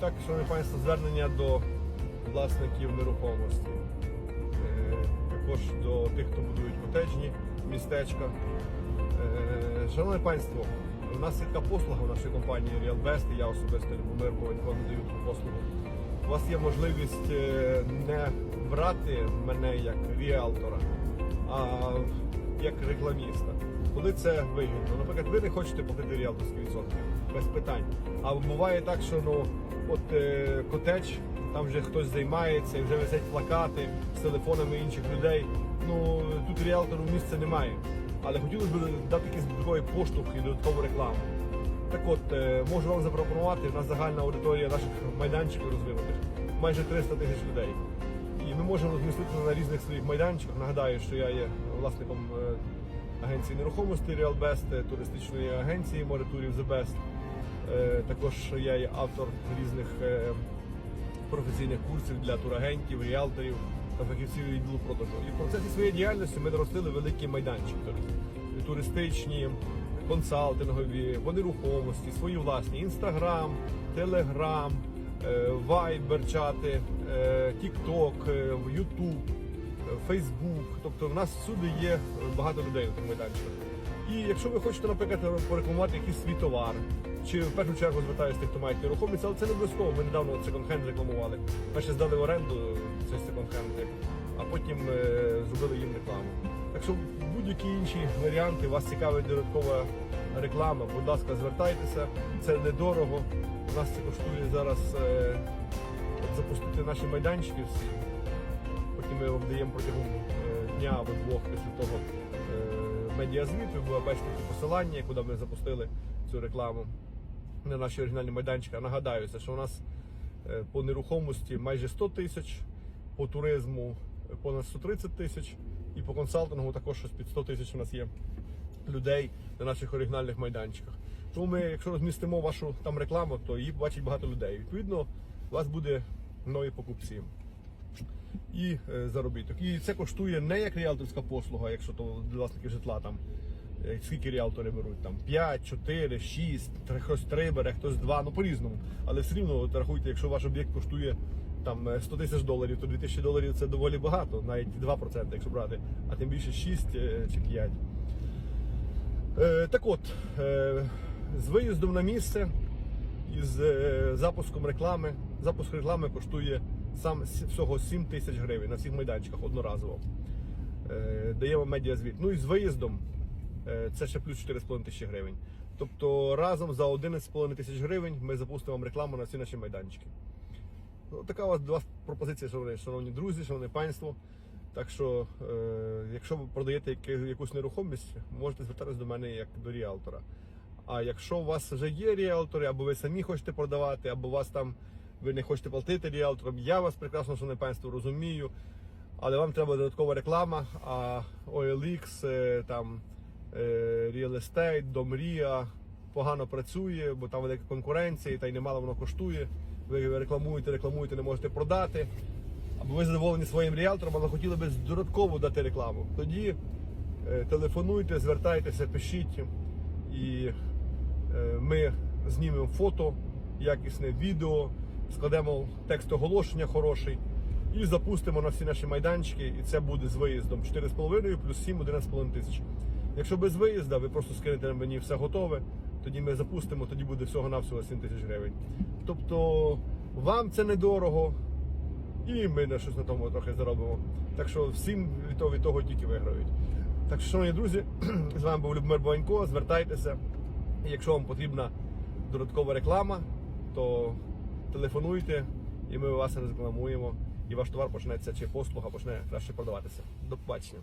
Так, шановні панство, звернення до власників нерухомості. Е, Також до тих, хто будують котеджні містечка. Е, Шановне панство, у нас є така послуга в нашій компанії RealBest, і я особисто Любомир Бованько надаю таку послугу. У вас є можливість е, не брати мене як ріалтора, а як рекламіста. Коли це вигідно. Наприклад, ви не хочете платити ріалторські відсотки без питань. А буває так, що ну от е, котедж, там вже хтось займається і вже висять плакати з телефонами інших людей. Ну тут ріалтору місця немає. Але хотілося б дати якийсь додатковий поштовх і додаткову рекламу. Так от, е, можу вам запропонувати, у нас загальна аудиторія наших майданчиків розвинутих, майже 300 тисяч людей. Ми можемо розмістити на різних своїх майданчиках. Нагадаю, що я є власником е, агенції нерухомості RealBest, е, туристичної агенції Moreturів The Best. Е, Також я є автор різних професійних курсів для турагентів, ріалторів та фахівців відділу продажу. І в процесі своєї діяльності ми наростили великий майданчик тури- туристичні, консалтингові, по нерухомості, свої власні інстаграм, телеграм, вайбер чати, тікток, ютуб. Фейсбук, тобто в нас всюди є багато людей на тих майданчиках. І якщо ви хочете, наприклад, порекламувати якийсь свій товар, чи в першу чергу звертаюся тих, хто має нерухомість, але це не обов'язково. Ми недавно секонд-хенд рекламували. Перше здали в оренду цей секонд-хенд, а потім е, зробили їм рекламу. Так що будь-які інші варіанти, вас цікавить додаткова реклама, будь ласка, звертайтеся, це недорого. У нас це коштує зараз е, наші майданчики всі. Потім ми вам даємо протягом е, дня або двох після того е, медіазвіт, ви будете посилання, куди ми запустили цю рекламу на наші оригінальні майданчики. А Нагадаюся, що у нас е, по нерухомості майже 100 тисяч, по туризму понад 130 тисяч, і по консалтингу також щось під 100 тисяч у нас є людей на наших оригінальних майданчиках. Тому ми, якщо розмістимо вашу там рекламу, то її бачить багато людей. Відповідно, у вас буде нові покупці і е, заробіток. І це коштує не як ріалторська послуга, якщо то для власників житла там. е, Скільки ріалтори беруть? Там 5, 4, 6, хтось 3 бере, хтось 2, ну по-різному. Але все рівно рахуйте, якщо ваш об'єкт коштує там е, 100 тисяч доларів, то 2000 доларів це доволі багато, навіть 2%, якщо брати, а тим більше 6 е, чи 5. Е, так от, е, з виїздом на місце із е, запуском реклами. Запуск реклами коштує сам всього 7 тисяч гривень на всіх майданчиках одноразово. Е, даємо медіазвіт. Ну і з виїздом е, це ще плюс 4,5 тисячі гривень. Тобто разом за 11,5 тисяч гривень ми запустимо вам рекламу на всі наші майданчики. Ну, така у вас до вас пропозиція, шановні, шановні друзі, шановне панство. Так що, е, якщо ви продаєте якусь нерухомість, можете звертатися до мене як до ріалтора. А якщо у вас вже є ріалтори, або ви самі хочете продавати, або у вас там ви не хочете платити ріалторам, я вас прекрасно, шановне панство, розумію. Але вам треба додаткова реклама, а OLX, е, там е, Real Estate, Домрія погано працює, бо там велика конкуренція, та й немало воно коштує. Ви рекламуєте, рекламуєте, не можете продати. Або ви задоволені своїм ріалтором, але хотіли би додатково дати рекламу. Тоді е, телефонуйте, звертайтеся, пишіть, і ми знімемо фото, якісне відео, складемо текст оголошення хороший і запустимо на всі наші майданчики. І це буде з виїздом 4,5 плюс 7 11,5 тисяч. Якщо без виїзду, ви просто скинете на мені все готове, тоді ми запустимо, тоді буде всього-навсього 7 тисяч гривень. Тобто вам це недорого, і ми на щось на тому трохи заробимо. Так що всім від того, від того тільки виграють. Так що, шановні друзі, з вами був Любомир Бованько. Звертайтеся. Якщо вам потрібна додаткова реклама, то телефонуйте і ми вас рекламуємо. І ваш товар почнеться чи послуга почне краще продаватися. До побачення.